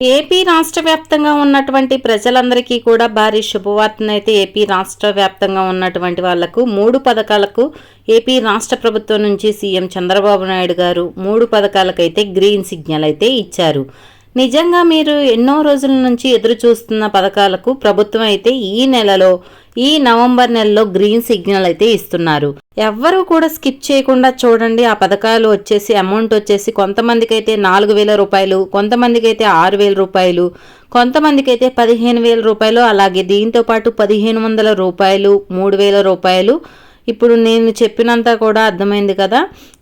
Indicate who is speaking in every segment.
Speaker 1: AP రాష్ట్ర వ్యాప్తంగా ఉన్నటువంటి ప్రజలందరికీ కూడా భారీ శుభవార్తనైతే ఏపీ రాష్ట్ర వ్యాప్తంగా ఉన్నటువంటి వాళ్ళకు మూడు పథకాలకు ఏపీ రాష్ట్ర ప్రభుత్వం నుంచి సీఎం చంద్రబాబు నాయుడు గారు మూడు పథకాలకైతే గ్రీన్ సిగ్నల్ అయితే ఇచ్చారు. నిజంగా మీరు ఎన్నో రోజుల నుంచి ఎదురు చూస్తున్న పథకాలకు ప్రభుత్వం అయితే ఈ నెలలో ఈ నవంబర్ నెలలో గ్రీన్ సిగ్నల్ అయితే ఇస్తున్నారు. ఎవ్వరూ కూడా స్కిప్ చేయకుండా చూడండి. ఆ పథకాలు వచ్చేసి అమౌంట్ వచ్చేసి కొంతమందికి అయితే నాలుగు వేల రూపాయలు కొంతమందికి అయితే ఆరు వేల రూపాయలు కొంతమందికి అయితే పదిహేను వేల రూపాయలు అలాగే దీంతో పాటు పదిహేను వందల రూపాయలు మూడు వేల రూపాయలు. ఇప్పుడు నేను చెప్పినంత కూడా అర్థమైంది కదా.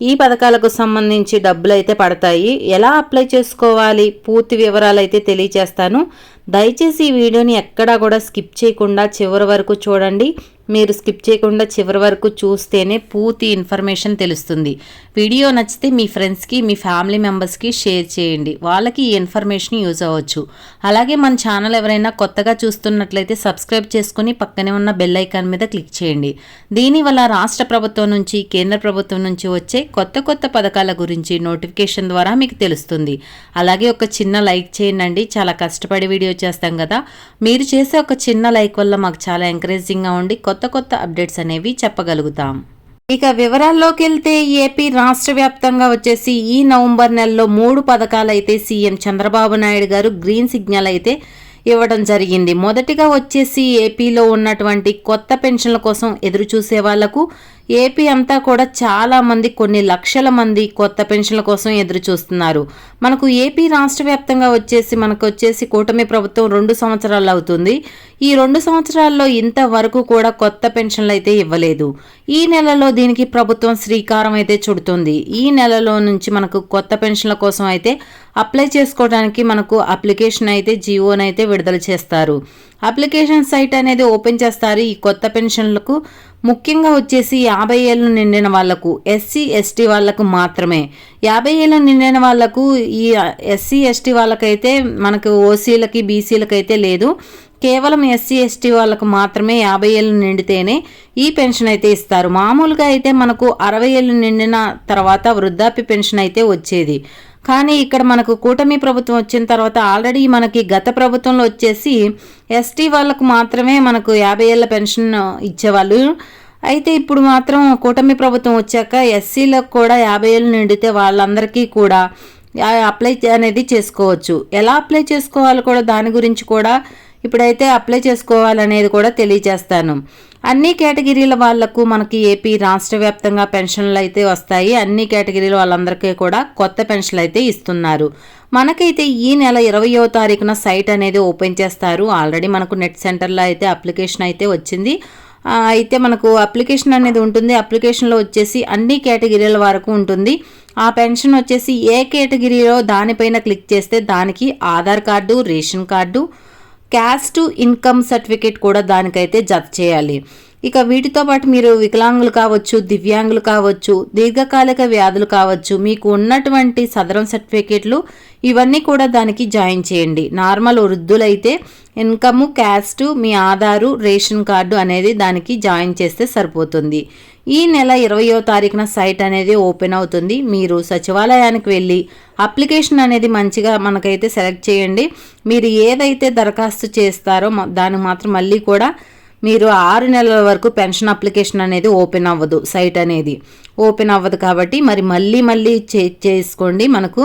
Speaker 1: ఈ పథకాలకు సంబంధించి డబ్బులు అయితే పడతాయి. ఎలా అప్లై చేసుకోవాలి? పూర్తి వివరాలు అయితే తెలియచేస్తాను. దయచేసి ఈ వీడియోని ఎక్కడా కూడా స్కిప్ చేయకుండా చివరి వరకు చూడండి. మీరు స్కిప్ చేయకుండా చివరి వరకు చూస్తేనే పూర్తి ఇన్ఫర్మేషన్ తెలుస్తుంది. వీడియో నచ్చితే మీ ఫ్రెండ్స్కి మీ ఫ్యామిలీ మెంబర్స్కి షేర్ చేయండి. వాళ్ళకి ఈ ఇన్ఫర్మేషన్ యూజ్ అవ్వచ్చు. అలాగే మన ఛానల్ ఎవరైనా కొత్తగా చూస్తున్నట్లయితే సబ్స్క్రైబ్ చేసుకుని పక్కనే ఉన్న బెల్ ఐకాన్ మీద క్లిక్ చేయండి. దీనివల్ల రాష్ట్ర ప్రభుత్వం నుంచి కేంద్ర ప్రభుత్వం నుంచి వచ్చే కొత్త కొత్త పథకాల గురించి నోటిఫికేషన్ ద్వారా మీకు తెలుస్తుంది. అలాగే ఒక చిన్న లైక్ చేయండి చాలా కష్టపడి వీడియో చేస్తాం కదా. మీరు చేసే ఒక చిన్న లైక్ వల్ల మాకు చాలా ఎంకరేజింగ్గా ఉండి కొత్త కొత్త కొత్త అప్డేట్స్ అనేవి చెప్పగలుగుతాం. ఇక వివరాల్లోకి వెళ్తే ఏపీ రాష్ట్ర వ్యాప్తంగా వచ్చేసి ఈ నవంబర్ నెలలో మూడు పథకాలు అయితే సీఎం చంద్రబాబు నాయుడు గారు గ్రీన్ సిగ్నల్ అయితే ఇవ్వడం జరిగింది. మొదటిగా వచ్చేసి ఏపీలో ఉన్నటువంటి కొత్త పెన్షన్ల కోసం ఎదురు చూసే వాళ్ళకు ఏపీ అంతా కూడా చాలామంది కొన్ని లక్షల మంది కొత్త పెన్షన్ల కోసం ఎదురు చూస్తున్నారు మనకు ఏపీ రాష్ట్ర వ్యాప్తంగా వచ్చేసి మనకు వచ్చేసి కూటమి ప్రభుత్వం రెండు సంవత్సరాలు అవుతుంది. ఈ రెండు సంవత్సరాల్లో ఇంతవరకు కూడా కొత్త పెన్షన్లు అయితే ఇవ్వలేదు. ఈ నెలలో దీనికి ప్రభుత్వం శ్రీకారం అయితే చుడుతుంది. ఈ నెలలో నుంచి మనకు కొత్త పెన్షన్ల కోసం అయితే అప్లై చేసుకోవడానికి మనకు అప్లికేషన్ అయితే జీవోనైతే విడుదల చేస్తారు. అప్లికేషన్ సైట్ అనేది ఓపెన్ చేస్తారు. ఈ కొత్త పెన్షన్లకు ముఖ్యంగా వచ్చేసి యాభై ఏళ్ళు నిండిన వాళ్ళకు ఎస్సీ ఎస్టీ వాళ్ళకు మాత్రమే. యాభై ఏళ్ళు నిండిన వాళ్ళకు ఈ ఎస్సీ ఎస్టీ వాళ్ళకైతే మనకు ఓసీలకి బీసీలకైతే అయితే లేదు. కేవలం ఎస్సీ ఎస్టీ వాళ్ళకు మాత్రమే యాభై ఏళ్ళు నిండితేనే ఈ పెన్షన్ అయితే ఇస్తారు. మామూలుగా అయితే మనకు అరవై ఏళ్ళు నిండిన తర్వాత వృద్ధాప్య పెన్షన్ అయితే వచ్చేది. కానీ ఇక్కడ మనకు కూటమి ప్రభుత్వం వచ్చిన తర్వాత ఆల్రెడీ మనకి గత ప్రభుత్వంలో వచ్చేసి ఎస్టీ వాళ్ళకు మాత్రమే మనకు యాభై ఏళ్ళ పెన్షన్ ఇచ్చేవాళ్ళు. అయితే ఇప్పుడు మాత్రం కూటమి ప్రభుత్వం వచ్చాక ఎస్సీలకు కూడా యాభై ఏళ్ళు నిండితే వాళ్ళందరికీ కూడా అప్లై అనేది చేసుకోవచ్చు. ఎలా అప్లై చేసుకోవాలి కూడా దాని గురించి కూడా ఇప్పుడైతే అప్లై చేసుకోవాలనేది కూడా తెలియజేస్తాను. అన్ని కేటగిరీల వాళ్ళకు మనకి ఏపీ రాష్ట్ర వ్యాప్తంగా పెన్షన్లు అయితే వస్తాయి. అన్ని కేటగిరీల వాళ్ళందరికీ కూడా కొత్త పెన్షన్లు అయితే ఇస్తున్నారు. మనకైతే ఈ నెల ఇరవయో తారీఖున సైట్ అనేది ఓపెన్ చేస్తారు. ఆల్రెడీ మనకు నెట్ సెంటర్లో అయితే అప్లికేషన్ అయితే వచ్చింది. అయితే మనకు అప్లికేషన్ అనేది ఉంటుంది. అప్లికేషన్లో వచ్చేసి అన్ని కేటగిరీల వరకు ఉంటుంది. ఆ పెన్షన్ వచ్చేసి ఏ కేటగిరీలో దానిపైన క్లిక్ చేస్తే దానికి Aadhaar card ration card caste income certificate కూడా దానికైతే జత చేయాలి. ఇక వీటితో పాటు మీరు వికలాంగులు కావచ్చు దివ్యాంగులు కావచ్చు దీర్ఘకాలిక వ్యాధులు కావచ్చు మీకు ఉన్నటువంటి సదరం సర్టిఫికేట్లు ఇవన్నీ కూడా దానికి జాయిన్ చేయండి. నార్మల్ వృద్ధులైతే ఇన్కమ్ క్యాస్ట్ మీ ఆధారు రేషన్ కార్డు అనేది దానికి జాయిన్ చేస్తే సరిపోతుంది. ఈ నెల ఇరవయో తారీఖున సైట్ అనేది ఓపెన్ అవుతుంది. మీరు సచివాలయానికి వెళ్ళి అప్లికేషన్ అనేది మంచిగా మనకైతే సెలెక్ట్ చేయండి. మీరు ఏదైతే దరఖాస్తు చేస్తారో దానికి మాత్రం మళ్ళీ కూడా మీరు ఆరు నెలల వరకు పెన్షన్ అప్లికేషన్ అనేది ఓపెన్ అవ్వదు సైట్ అనేది. ఓపెన్ అవ్వదు కాబట్టి మరి మళ్ళీ మళ్ళీ చేసుకోండి. మనకు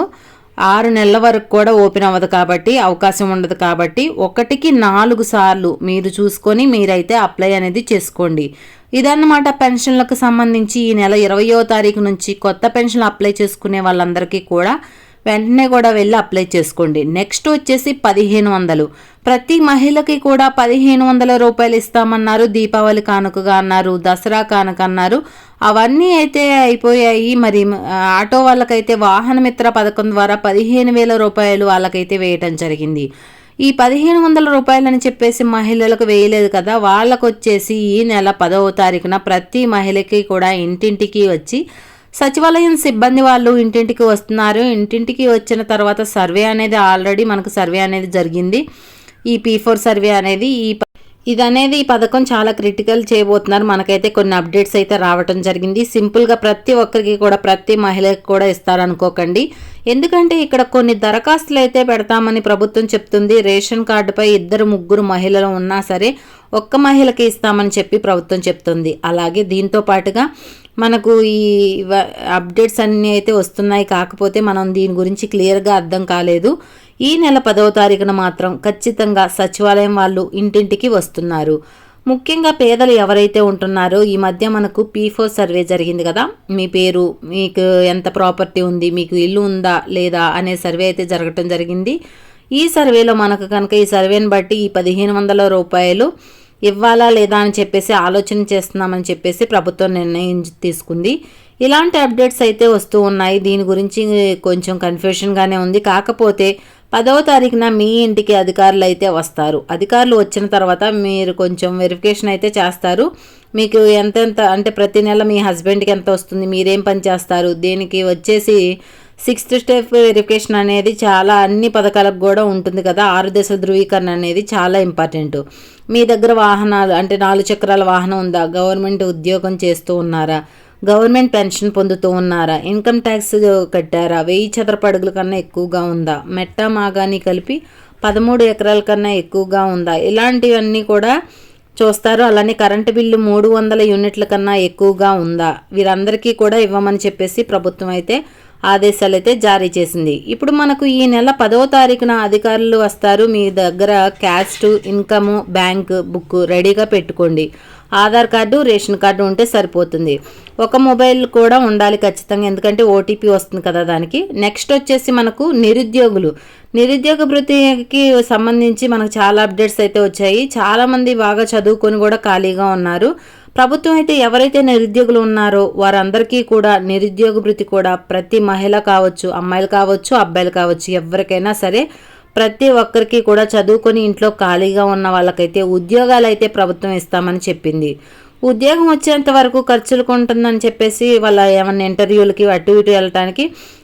Speaker 1: ఆరు నెలల వరకు కూడా ఓపెన్ అవ్వదు కాబట్టి అవకాశం ఉండదు కాబట్టి ఒకటికి నాలుగు సార్లు మీరు చూసుకొని మీరైతే అప్లై అనేది చేసుకోండి. ఇదన్నమాట పెన్షన్లకు సంబంధించి ఈ నెల ఇరవయో తారీఖు నుంచి కొత్త పెన్షన్లు అప్లై చేసుకునే వాళ్ళందరికీ కూడా వెంటనే కూడా వెళ్ళి అప్లై చేసుకోండి. నెక్స్ట్ వచ్చేసి పదిహేను వందలు. ప్రతి మహిళకి కూడా పదిహేను వందల రూపాయలు ఇస్తామన్నారు. దీపావళి కానుకగా అన్నారు. దసరా కానుక అన్నారు. అవన్నీ అయితే అయిపోయాయి. మరి ఆటో వాళ్ళకైతే వాహన మిత్ర పథకం ద్వారా పదిహేను వేల రూపాయలు వాళ్ళకైతే వేయటం జరిగింది. ఈ పదిహేను వందల రూపాయలని చెప్పేసి మహిళలకు వేయలేదు కదా. వాళ్ళకు వచ్చేసి ఈ నెల పదవ తారీఖున ప్రతి మహిళకి కూడా ఇంటింటికి వచ్చి సచివాలయం సిబ్బంది వాళ్ళు ఇంటింటికి వస్తున్నారు. ఇంటింటికి వచ్చిన తర్వాత సర్వే అనేది ఆల్రెడీ మనకు సర్వే అనేది జరిగింది. ఈ పీ ఫోర్ సర్వే అనేది ఈ ఇది అనేది ఈ పథకం చాలా క్రిటికల్ చేయబోతున్నారు. మనకైతే కొన్ని అప్డేట్స్ అయితే రావటం జరిగింది. సింపుల్గా ప్రతి ఒక్కరికి కూడా ప్రతి మహిళకి కూడా ఇస్తారనుకోకండి. ఎందుకంటే ఇక్కడ కొన్ని దరఖాస్తులు అయితే పెడతామని ప్రభుత్వం చెప్తుంది. రేషన్ కార్డుపై ఇద్దరు ముగ్గురు మహిళలు ఉన్నా సరే ఒక్క మహిళకి ఇస్తామని చెప్పి ప్రభుత్వం చెప్తుంది. అలాగే దీంతో పాటుగా మనకు ఈ అప్డేట్స్ అన్నీ అయితే వస్తున్నాయి. కాకపోతే మనం దీని గురించి క్లియర్గా అర్థం కాలేదు. ఈ నెల పదవ తారీఖున మాత్రం ఖచ్చితంగా సచివాలయం వాళ్ళు ఇంటింటికి వస్తున్నారు. ముఖ్యంగా పేదలు ఎవరైతే ఉంటున్నారో ఈ మధ్య మనకు పీ ఫోర్ సర్వే జరిగింది కదా. మీ పేరు మీకు ఎంత ప్రాపర్టీ ఉంది మీకు ఇల్లు ఉందా లేదా అనే సర్వే అయితే జరగటం జరిగింది. ఈ సర్వేలో మనకు కనుక ఈ సర్వేని బట్టి ఈ పదిహేను వందల రూపాయలు ఇవ్వాలా లేదా అని చెప్పేసి ఆలోచన చేస్తున్నామని చెప్పేసి ప్రభుత్వం నిర్ణయం తీసుకుంది. ఇలాంటి అప్డేట్స్ అయితే వస్తూ ఉన్నాయి. దీని గురించి కొంచెం కన్ఫ్యూషన్గానే ఉంది. కాకపోతే పదవ తారీఖున మీ ఇంటికి అధికారులు అయితే వస్తారు. అధికారులు వచ్చిన తర్వాత మీరు కొంచెం వెరిఫికేషన్ అయితే చేస్తారు. మీకు ఎంతెంత అంటే ప్రతి నెల మీ హస్బెండ్కి ఎంత వస్తుంది? మీరేం పని చేస్తారు? దీనికి వచ్చేసి సిక్స్త్ స్టెప్ వెరిఫికేషన్ అనేది చాలా అన్ని పథకాలకు కూడా ఉంటుంది కదా. ఆరు దశల ధృవీకరణ అనేది చాలా ఇంపార్టెంట్. మీ దగ్గర వాహనాలు అంటే నాలుగు చక్రాల వాహనం ఉందా? గవర్నమెంట్ ఉద్యోగం చేస్తూ ఉన్నారా? గవర్నమెంట్ పెన్షన్ పొందుతూ ఉన్నారా? ఇన్కమ్ ట్యాక్స్ కట్టారా? వెయ్యి చదరపు అడుగుల కన్నా ఎక్కువగా ఉందా? మెట్ట మాగాని కలిపి పదమూడు ఎకరాల కన్నా ఎక్కువగా ఉందా? ఇలాంటివన్నీ కూడా చూస్తారు. అలానే కరెంటు బిల్లు మూడు వందల యూనిట్ల కన్నా ఎక్కువగా ఉందా? వీరందరికీ కూడా ఇవ్వమని చెప్పేసి ప్రభుత్వం అయితే ఆదేశాలైతే జారీ చేసింది. ఇప్పుడు మనకు ఈ నెల పదో తారీఖున అధికారులు వస్తారు. మీ దగ్గర క్యాస్ట్ ఇన్కమ్ బ్యాంక్ బుక్ రెడీగా పెట్టుకోండి. ఆధార్ కార్డు రేషన్ కార్డు ఉంటే సరిపోతుంది. ఒక మొబైల్ కూడా ఉండాలి ఖచ్చితంగా. ఎందుకంటే ఓటీపీ వస్తుంది కదా దానికి. నెక్స్ట్ వచ్చేసి మనకు నిరుద్యోగులు. నిరుద్యోగ వృత్తికి సంబంధించి మనకు చాలా అప్డేట్స్ అయితే వచ్చాయి. చాలామంది బాగా చదువుకొని కూడా ఖాళీగా ఉన్నారు. ప్రభుత్వం అయితే ఎవరైతే నిరుద్యోగులు ఉన్నారో వారందరికీ కూడా నిరుద్యోగ వృత్తి కూడా ప్రతి మహిళ కావచ్చు అమ్మాయిలు కావచ్చు అబ్బాయిలు కావచ్చు ఎవరికైనా సరే ప్రతి ఒక్కరికి కూడా చదువుకొని ఇంట్లో ఖాళీగా ఉన్న వాళ్ళకైతే ఉద్యోగాలు అయితే ప్రభుత్వం ఇస్తామని చెప్పింది. ఉద్యోగం వచ్చేంత వరకు ఖర్చులుకుంటుందని చెప్పేసి వాళ్ళ ఏమన్నా ఇంటర్వ్యూలకి అటు ఇటు వెళ్ళటానికి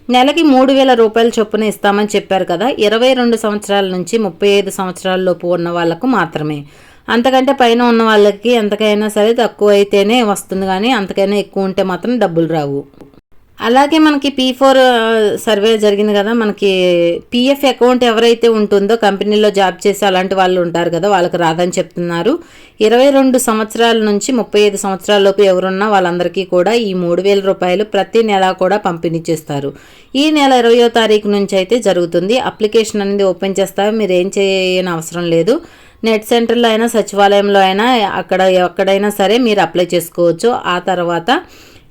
Speaker 1: నెలకి మూడు వేల రూపాయల చొప్పున ఇస్తామని చెప్పారు కదా. ఇరవై రెండు సంవత్సరాల నుంచి ముప్పై ఐదు సంవత్సరాలలోపు ఉన్న వాళ్ళకు మాత్రమే. అంతకంటే పైన ఉన్న వాళ్ళకి ఎంతకైనా సరే తక్కువ అయితేనే వస్తుంది కానీ అంతకైనా ఎక్కువ ఉంటే మాత్రం డబ్బులు రావు. అలాగే మనకి పీ ఫోర్ సర్వే జరిగింది కదా మనకి పీఎఫ్ అకౌంట్ ఎవరైతే ఉంటుందో కంపెనీలో జాబ్ చేసి అలాంటి వాళ్ళు ఉంటారు కదా వాళ్ళకి రాదని చెప్తున్నారు. ఇరవై రెండు సంవత్సరాల నుంచి ముప్పై ఐదు సంవత్సరాల లోపు ఎవరున్నా వాళ్ళందరికీ కూడా ఈ మూడు వేల రూపాయలు ప్రతి నెల కూడా పంపిణీ చేస్తారు. ఈ నెల ఇరవయో తారీఖు నుంచి అయితే జరుగుతుంది. అప్లికేషన్ అనేది ఓపెన్ చేస్తారు మీరు ఏం చేయని అవసరం లేదు. నెట్ సెంటర్లో అయినా సచివాలయంలో అయినా అక్కడ ఎక్కడైనా సరే మీరు అప్లై చేసుకోవచ్చు. ఆ తర్వాత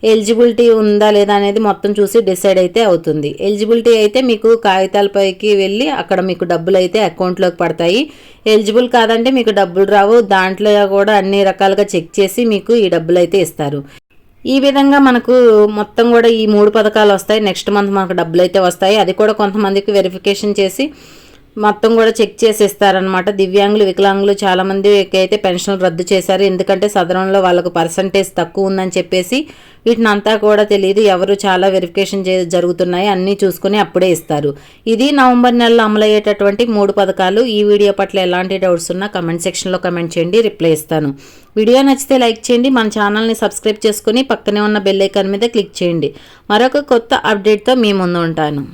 Speaker 1: ఎలిజిబిలిటీ ఉందా లేదా అనేది మొత్తం చూసి డిసైడ్ అయితే అవుతుంది. ఎలిజిబిలిటీ అయితే మీకు కాగితాలపైకి వెళ్ళి అక్కడ మీకు డబ్బులు అయితే అకౌంట్లోకి పడతాయి. ఎలిజిబుల్ కాదంటే మీకు డబ్బులు రావు. దాంట్లో కూడా అన్ని రకాలుగా చెక్ చేసి మీకు ఈ డబ్బులు అయితే ఇస్తారు. ఈ విధంగా మనకు మొత్తం కూడా ఈ మూడు పథకాలు వస్తాయి. నెక్స్ట్ మంత్ మనకు డబ్బులు అయితే వస్తాయి. అది కూడా కొంతమందికి వెరిఫికేషన్ చేసి మొత్తం కూడా చెక్ చేసేస్తారనమాట దివ్యాంగులు వికలాంగులు చాలామంది అయితే పెన్షన్లు రద్దు చేశారు. ఎందుకంటే సదరంలో వాళ్ళకు పర్సంటేజ్ తక్కువ ఉందని చెప్పేసి వీటిని అంతా కూడా తెలియదు. ఎవరు చాలా వెరిఫికేషన్ చే జరుగుతున్నాయి. అన్నీ చూసుకుని అప్పుడే ఇస్తారు. ఇది నవంబర్ నెలలో అమలయ్యేటటువంటి మూడు పథకాలు. ఈ వీడియో పట్ల ఎలాంటి డౌట్స్ ఉన్నా కమెంట్ సెక్షన్లో కమెంట్ చేయండి. రిప్లై ఇస్తాను. వీడియో నచ్చితే లైక్ చేయండి. మన ఛానల్ని సబ్స్క్రైబ్ చేసుకుని పక్కనే ఉన్న బెల్ ఐకాన్ మీద క్లిక్ చేయండి. మరొక కొత్త అప్డేట్తో మీ ముందు ఉంటాను.